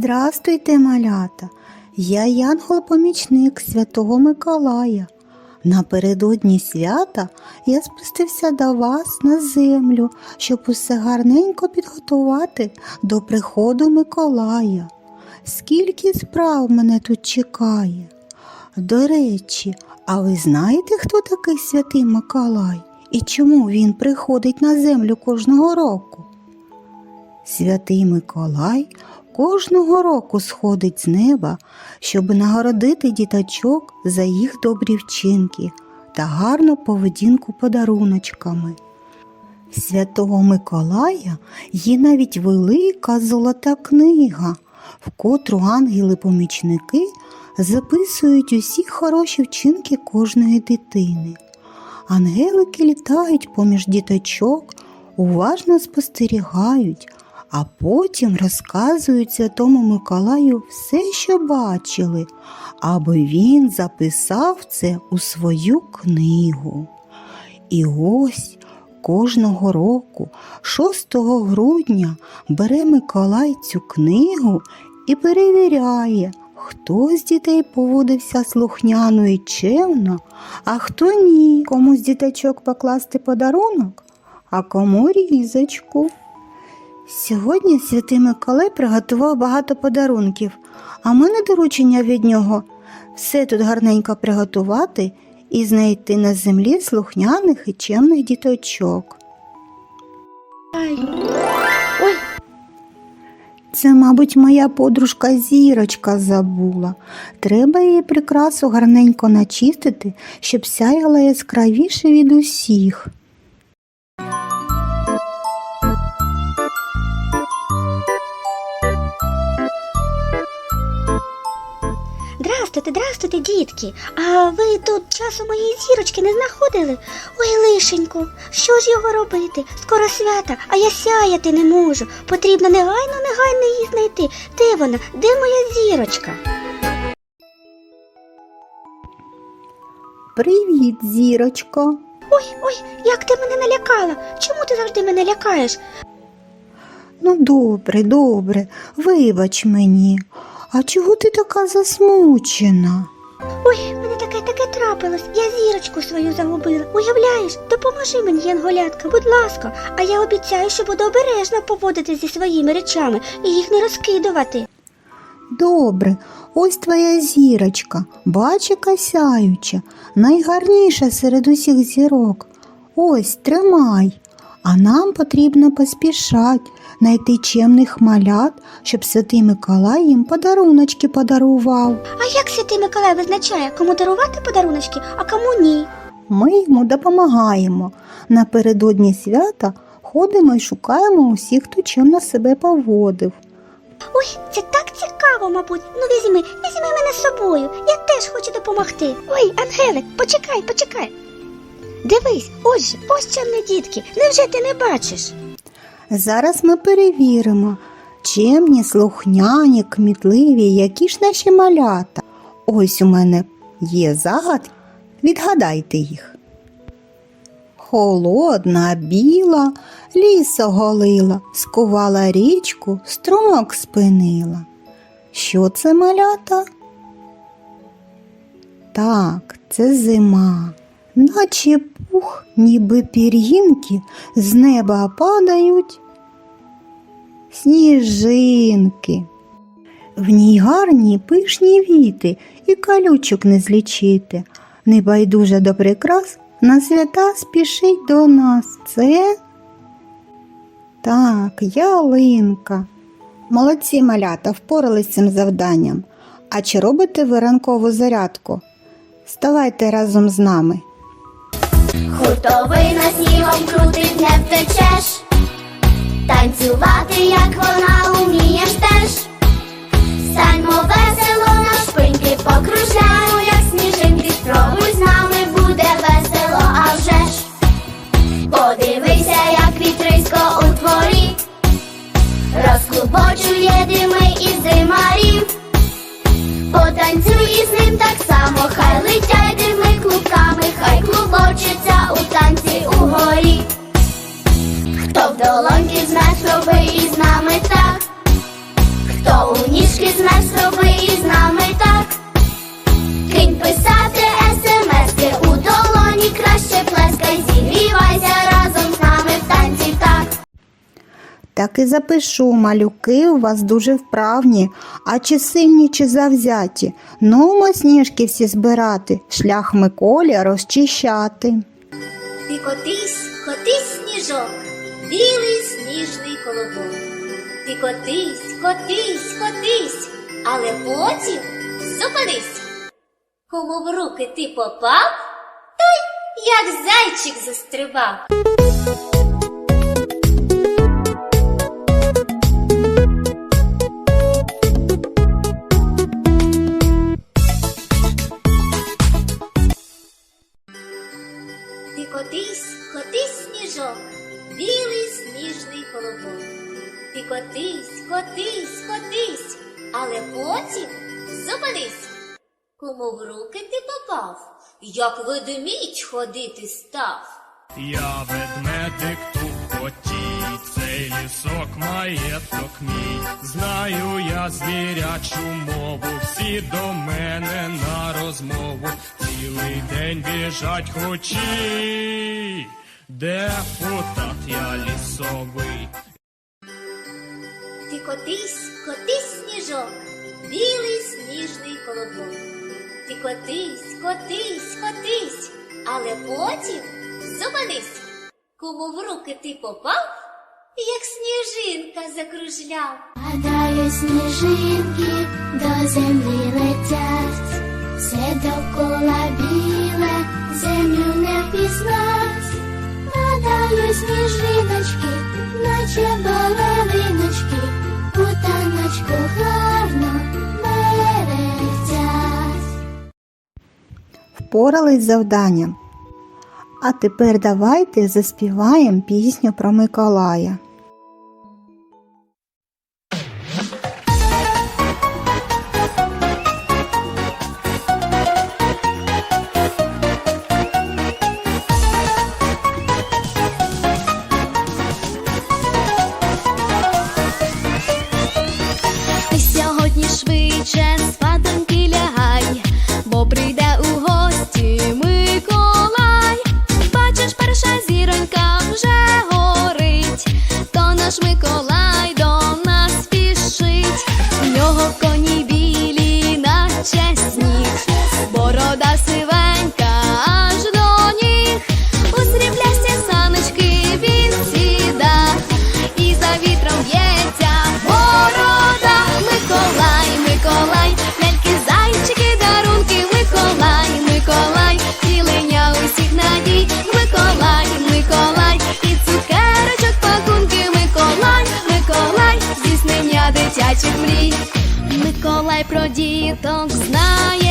Здрастуйте, малята! Я янгол-помічник святого Миколая. Напередодні свята я спустився до вас на землю, щоб усе гарненько підготувати до приходу Миколая. Скільки справ мене тут чекає. До речі, а ви знаєте, хто такий святий Миколай і чому він приходить на землю кожного року? Святий Миколай кожного року сходить з неба, щоб нагородити діточок за їх добрі вчинки та гарну поведінку подаруночками. Святого Миколая є навіть велика золота книга, в котру ангели-помічники записують усі хороші вчинки кожної дитини. Ангелики літають поміж діточок, уважно спостерігають, а потім розказують Святому Миколаю все, що бачили, аби він записав це у свою книгу. І ось кожного року, 6 грудня, бере Миколай цю книгу і перевіряє, хто з дітей поводився слухняно і чемно, а хто ні. Кому з діточок покласти подарунок, а кому різочку. Сьогодні святий Миколай приготував багато подарунків, а мене доручення від нього все тут гарненько приготувати і знайти на землі слухняних і чемних діточок. Ой, Це, мабуть, моя подружка зірочка забула. Треба її прикрасу гарненько начистити, щоб сяяла яскравіше від усіх. Здрастуйте, здрастуйте, дітки. А ви тут часу моєї зірочки не знаходили? Ой, лишенько, що ж його робити? Скоро свята, а я сяяти не можу. Потрібно негайно, негайно її знайти. Де вона? Де моя зірочка? Привіт, зірочко. Ой, ой, як ти мене налякала? Чому ти завжди мене лякаєш? Ну, добре, добре, вибач мені. А чого ти така засмучена? Ой, мене таке таке трапилось. Я зірочку свою загубила. Уявляєш, допоможи мені, янголятка, будь ласка. А я обіцяю, що буду обережно поводити зі своїми речами і їх не розкидувати. Добре, ось твоя зірочка, бач, яка сяюча, найгарніша серед усіх зірок. Ось, тримай. А нам потрібно поспішати, знайти чемних малят, щоб святий Миколай їм подаруночки подарував. А як святий Миколай визначає, кому дарувати подаруночки, а кому ні? Ми йому допомагаємо. Напередодні свята ходимо і шукаємо усіх, хто чемно себе поводив. Ой, це так цікаво, мабуть. Ну візьми, візьми мене з собою. Я теж хочу допомогти. Ой, Ангелик, почекай, почекай. Дивись, ось же, ось чемні дітки. Невже ти не бачиш? Зараз ми перевіримо, чемні, слухняні, кмітливі, які ж наші малята. Ось у мене є загадки, відгадайте їх. Холодна, біла, ліс оголила, скувала річку, струмок спинила. Що це малята? Так, це зима, наче пух, ніби пір'їнки з неба падають сніжинки. В ній гарні пишні віти і калючок не злічити. Небайдуже до прикрас на свята спішить до нас. Це так, ялинка. Молодці малята впорались з цим завданням. А чи робите ви ранкову зарядку? Ставайте разом з нами. Хуртовина снігом крутить, не втечеш. Танцювати, як вона умієш теж. Станьмо весело на шпиньки покружляємо, як сніжинки. Спробуй з нами буде весело, а вже ж. Подивися, як вітрисько у дворі. Розклубочує дими долоньки з нас роби і з нами так, хто у ніжки з нас роби і з нами так, кинь писати смски у долоні краще плескай, зігрівайся разом з нами в танці так. Так і запишу, малюки у вас дуже вправні, а чи сильні, чи завзяті. Ну, сніжки всі збирати, шлях Миколі розчищати. Ти котись, котись сніжок білий сніжний колобок. Ти котись, котись, котись, але потім зупинись. Кому в руки ти попав, той як зайчик застрибав. в руки ти попав, як ведмідь ходити став. Я ведмедик тупоті, цей лісок маєток мій. Знаю я звірячу мову, всі до мене на розмову. Цілий день біжать хочі, депутат я лісовий. Ти котись, котись сніжок, білий сніжний колобок. Ти котись, котись, котись, але потім зупинись. Кому в руки ти попав, як сніжинка закружляв. Гадаю, сніжинки до землі летять, все довкола біле, землю не пізнать. Гадаю, сніжиночки, наче балериночки. впорались з завданням. А тепер давайте заспіваємо пісню про Миколая. про діток знає.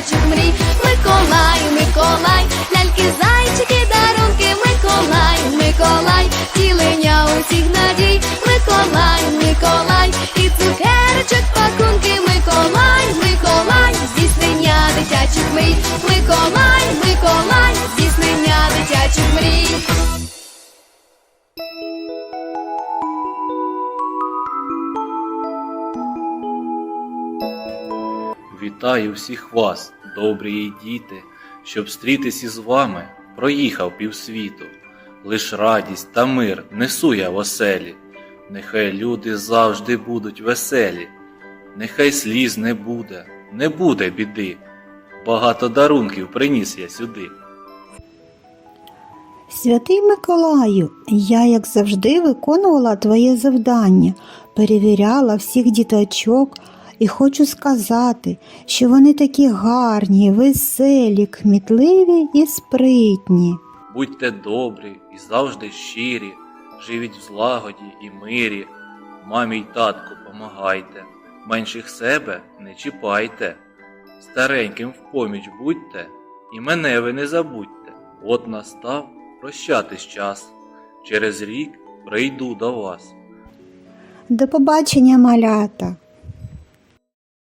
дитячих мрій, Миколаю, Миколай. Вітаю всіх вас, добрі діти, щоб стрітись із вами проїхав півсвіту. Лиш радість та мир несу я в оселі, нехай люди завжди будуть веселі, нехай сліз не буде, не буде біди. Багато дарунків приніс я сюди. Святий Миколаю, я, як завжди, виконувала твоє завдання, перевіряла всіх діточок і хочу сказати, що вони такі гарні, веселі, кмітливі і спритні. Будьте добрі і завжди щирі, живіть в злагоді і мирі. Мамі й татку помагайте, менших себе не чіпайте. Стареньким в поміч будьте, і мене ви не забудьте. От настав прощатись час. Через рік прийду до вас. До побачення, малята!